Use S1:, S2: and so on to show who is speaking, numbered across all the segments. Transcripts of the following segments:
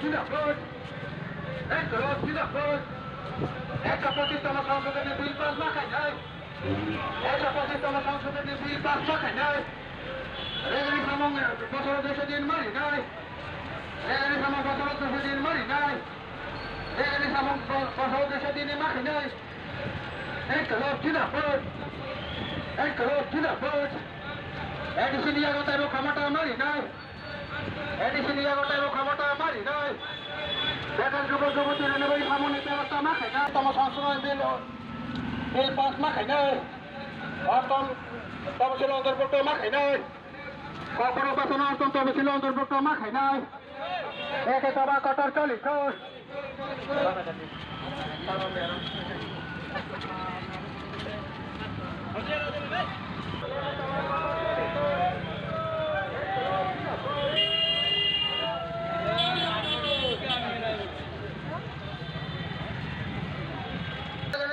S1: জিন্দাবাদ ইনকলাব জিন্দাবাদ একশো পঁচিশতম সংশোধনী বিল পাস মাখায় নাই একশো পঁচিশতম সংশোধনী বিল পাস মাখায় নাই রেগানি সামং বছর দেশে দিন মারি নাই রেগানি সামং বছর দেশে দিন মারি নাই রেগানি সামং বছর দেশে দিন মাখি নাই ইনকলাব জিন্দাবাদ ইনকলাব জিন্দাবাদ এডিসি নিয়াগত এবং ক্ষমতা মারি নাই এডিসি নিয়াগত এবং ক্ষমতা মারি নাই বেকার যুবক, যুবতী রেলওয়ে সামনে ব্যবস্থা মাখায় না। তম সংশোধন বিল বিল পাস মাখায় নাই অর্থন তহসিল অন্তর্ভুক্ত মাখায় নাই কখনো বাসন অর্থন তহসিল অন্তর্ভুক্ত নাই একে সভা কটার চলি খোঁজ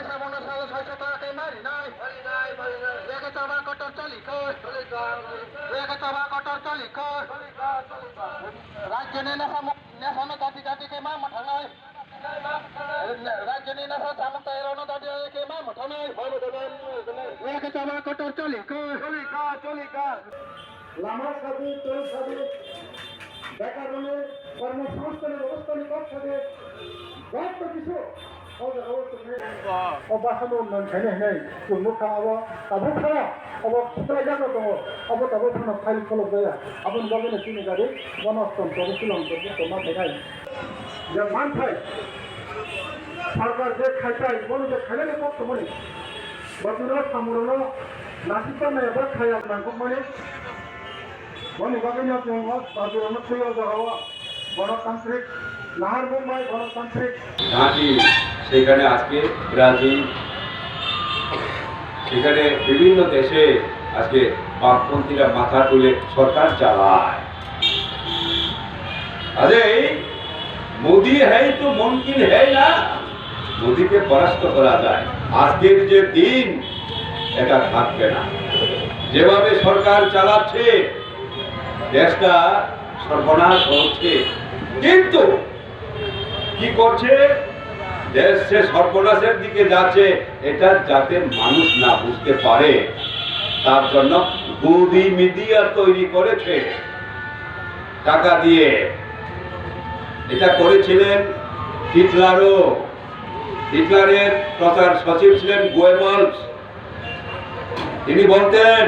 S1: সামনে সাড়ে ছয়শো টাকাকে মারি নাই একে সভা কটার চলি খোঁজ একে সভা কটার জাতি জাতিকে মা মাঠা নাই রাজ্যনি নেশা সামন্ত এরনো জাতিকে মা মাঠা নাই একে সভা কটার চলি খোঁজ চলি কা চলি কা
S2: লামার সাথে তোর সাথে ব্যাকরণে কর্মসংস্থানের ব্যবস্থা নিকট সাথে গল্প কিছু অবাসন খাইনে হেনে কুমু খাওয়াবো তাবো খাওয়া অব সুতরাং জানো তো অব তাবো থানা ফাইল খলক দেয়া আপন বাগানে চিনি গাড়ি গণতন্ত্র শিলং তো মা দেখাই যে মান খাই সরকার যে খাইতাই বলে যে খাইলে কত মনে বদুরা সামুরনো নাসিকা মেয়েবার খাই আপনার মানে বনি বাগানে নাহার গণতান্ত্রিক
S3: সেখানে আজকে ব্রাজিল সেখানে বিভিন্ন দেশে আজকে বামপন্থীরা মাথা তুলে সরকার চালায়। এই মোদি হ্যাঁ তো মুমকিন হ্যাঁ না? মোদিকে পরাস্ত করা যায়। আজকের যে দিন, এটা থাকবে না। যেভাবে সরকার চালাচ্ছে, দেশটা সর্বনাশ হচ্ছে। কিন্তু কি করছে? দেশ সে সর্বনাশের দিকে যাচ্ছে। এটা যাতে মানুষ না বুঝতে পারে। তার জন্য গুদি মিডিয়া তৈরি করেছে। টাকা দিয়ে। এটা করেছিলেন হিটলারও। হিটলারের প্রচার সচিব ছিলেন গোয়েবলস তিনি বলতেন,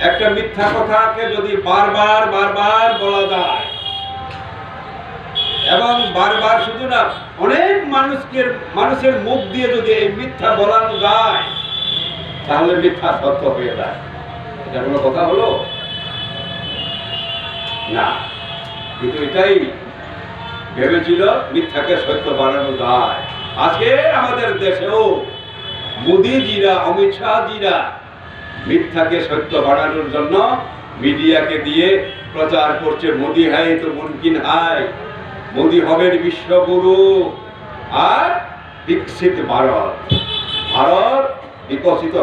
S3: একটা মিথ্যা কথাকে যদি বারবার বারবার বলা যায় এবং বারবার শুধু না, অনেক মানুষকে, মানুষের মুখ দিয়ে যদি এই মিথ্যা বলানো যায়, তাহলে মিথ্যা সত্য হয়ে যায়। এটা কোনো কথা হলো? না। কিন্তু এটাই ভেবেছিল মিথ্যাকে সত্য বানানো যায়। আজকে আমাদের দেশেও মোদিজিরা, অমিত শাহজিরা মিথ্যাকে সত্য বানানোর জন্য মিডিয়াকে দিয়ে প্রচার করছে, মোদি হাই তো মুমকিন হাই মোদি হবেন বিশ্বগুরু আর বিকশিত ভারত। ভারত বিকশিত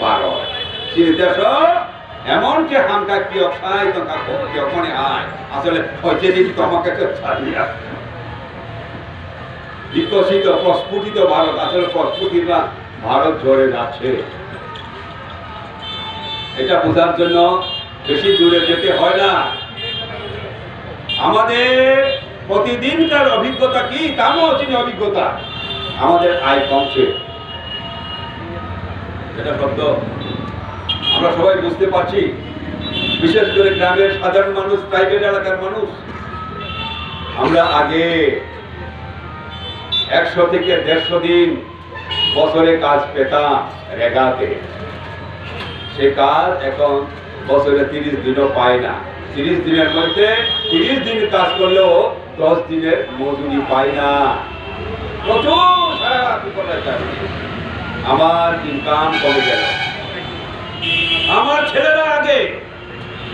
S3: ভারত। এমন যে হামকা কিয়ক সাই টকা কিয়কনে আয়। আসলে হয়েছে দেখি তোমাকে তো ছাড়িয়া। বিকশিত, প্রস্ফুটিত ভারত, আসলে প্রস্ফুটিত ভারত ঝরে যাচ্ছে। এটা বোঝার জন্য বেশি দূরে যেতে হয় না। আমাদের প্রতিদিনকার অভিজ্ঞতা কি? তামও চিনি অভিজ্ঞতা। আমাদের আয় কমছে এটা সত্য। আমরা সবাই বুঝতে পারছি। বিশেষ করে গ্রামের সাধারণ মানুষ প্রাইভেট এলাকার মানুষ, আমরা আগে একশো থেকে দেড়শো দিন বছরে কাজ পেতাম রেগাতে। সে কাজ এখন বছরে তিরিশ দিনও পায় না। তিরিশ দিনের মধ্যে তিরিশ দিন কাজ করলেও দশ দিনের মজুরি পায় না। সারা চাকরি। আমার ইনকাম কমে গেল। আমার ছেলেরা আগে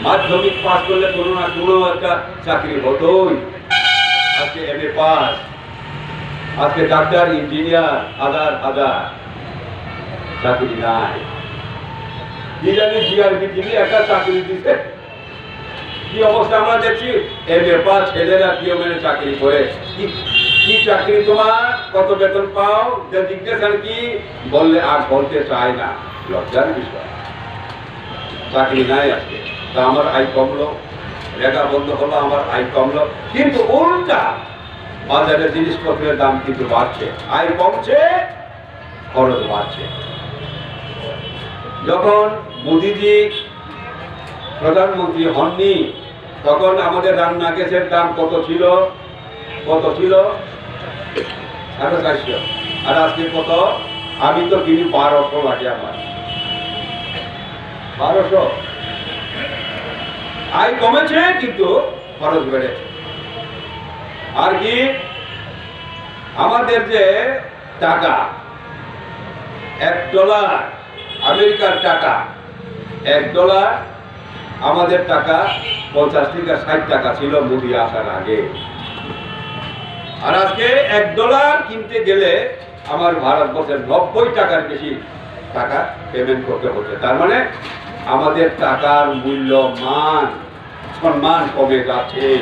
S3: মাধ্যমিক পাশ করলে কোনো না কোনো একটা চাকরি হতোই। আজকে এম এ পাস, আজকে ডাক্তার, ইঞ্জিনিয়ার, হাজার হাজার। চাকরি নাই। কি জানি জিআরপি তিনি একটা চাকরি দিতে কি অবস্থা আমরা দেখছি নেপাল ছেলেরা পিওমেনে চাকরি করে। কি চাকরি তোমার? কত বেতন পাও? যে জিজ্ঞাসা কি? বললে আর বলতে চায় না। লজ্জার বিষয়। চাকরি নাই আজকে। তা আমার আয় কমলো বন্ধ হলো, আমার আয় কমলো কিন্তু উল্টা বাজারে জিনিসপত্রের দাম কিন্তু বাড়ছে। আয় কমছে, খরচ বাড়ছে। যখন মোদিজি প্রধানমন্ত্রী হননি তখন আমাদের রান্না গ্যাসের দাম কত ছিল? কত ছিল? আর আজকে কত? আমি তো কিনি বারোশো লাগে আমার। বারোশো? আয় কমেছে কিন্তু খরচ বেড়েছে। আর কি? আমাদের যে টাকা, এক ডলার, আমেরিকার টাকা, এক ডলার আমাদের টাকা পঞ্চাশ থেকে ষাট টাকা ছিল মুদি আসার আগে। আর আজকে এক ডলার কিনতে গেলে আমার ভারতবর্ষের নব্বই টাকার বেশি টাকা পেমেন্ট করতে হচ্ছে। তার মানে আমাদের টাকার মূল্য মান, সম্মান কমে যাচ্ছে।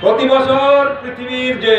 S3: প্রতি বছর পৃথিবীর যে